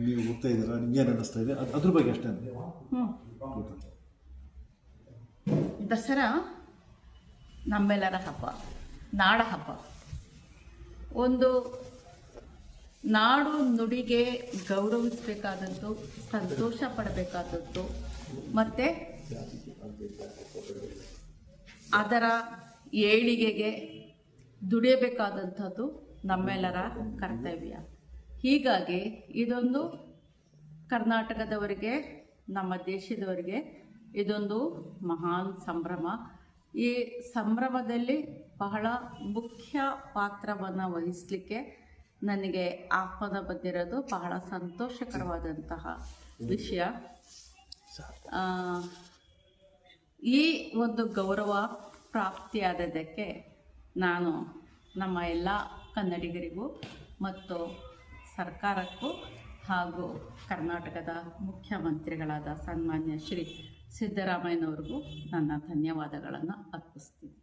ನೀವು ಹೋಗ್ತಾ ಇದ್ದೀರಾ? ನಿಮ್ಗೆ ಏನು ಅನ್ನಿಸ್ತಾ ಇದೆ? ಅದು ಅದ್ರ ಬಗ್ಗೆ ಅಷ್ಟೇ ದಸರಾ ನಮ್ಮೆಲ್ಲರ ಹಬ್ಬ ನಾಡ ಹಬ್ಬ. ಒಂದು ನಾಡು ನುಡಿಗೆ ಗೌರವಿಸಬೇಕಾದದ್ದು ಸಂತೋಷ ಪಡಬೇಕಾದದ್ದು ಮತ್ತು ಅದರ ಏಳಿಗೆಗೆ ದುಡಿಯಬೇಕಾದಂಥದ್ದು ನಮ್ಮೆಲ್ಲರ ಕರ್ತವ್ಯ. ಹೀಗಾಗಿ ಇದೊಂದು ಕರ್ನಾಟಕದವರಿಗೆ, ನಮ್ಮ ದೇಶದವರಿಗೆ ಇದೊಂದು ಮಹಾನ್ ಸಂಭ್ರಮ. ಈ ಸಂಭ್ರಮದಲ್ಲಿ ಬಹಳ ಮುಖ್ಯ ಪಾತ್ರವನ್ನು ವಹಿಸಲಿಕ್ಕೆ ನನಗೆ ಆಹ್ವಾನ ಬಂದಿರೋದು ಬಹಳ ಸಂತೋಷಕರವಾದಂತಹ ವಿಷಯ. ಈ ಒಂದು ಗೌರವ ಪ್ರಾಪ್ತಿಯಾದದಕ್ಕೆ ನಾನು ನಮ್ಮ ಎಲ್ಲ ಕನ್ನಡಿಗರಿಗೂ ಮತ್ತು ಸರ್ಕಾರಕ್ಕೂ ಹಾಗೂ ಕರ್ನಾಟಕದ ಮುಖ್ಯಮಂತ್ರಿಗಳಾದ ಸನ್ಮಾನ್ಯ ಶ್ರೀ ಸಿದ್ದರಾಮಯ್ಯನವ್ರಿಗೂ ನನ್ನ ಧನ್ಯವಾದಗಳನ್ನು ಅರ್ಪಿಸ್ತೀನಿ.